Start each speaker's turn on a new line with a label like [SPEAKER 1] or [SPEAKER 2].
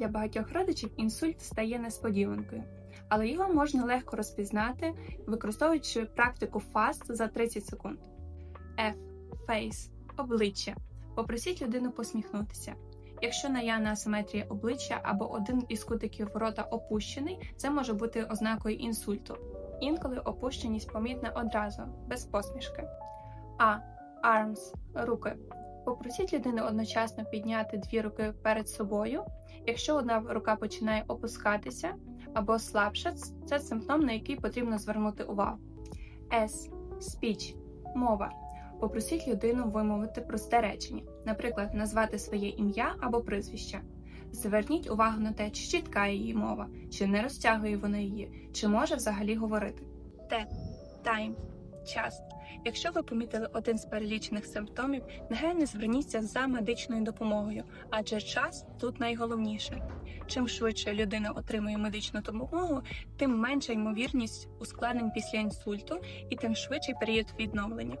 [SPEAKER 1] Для багатьох родичів інсульт стає несподіванкою, але його можна легко розпізнати, використовуючи практику FAST за 30 секунд. F. Face – обличчя. Попросіть людину посміхнутися. Якщо наявна асиметрія обличчя або один із кутиків рота опущений, це може бути ознакою інсульту. Інколи опущеність помітна одразу, без посмішки. А. Arms – руки. Попросіть людину одночасно підняти дві руки перед собою. Якщо одна рука починає опускатися або слабше, це симптом, на який потрібно звернути увагу. S. Speech – мова. Попросіть людину вимовити просте речення, наприклад, назвати своє ім'я або прізвище. Зверніть увагу на те, чи чітка її мова, чи не розтягує вона її, чи може взагалі говорити. Т. Time – час. Якщо ви помітили один з перелічених симптомів, негайно зверніться за медичною допомогою, адже час тут найголовніше. Чим швидше людина отримує медичну допомогу, тим менша ймовірність ускладнень після інсульту і тим швидший період відновлення.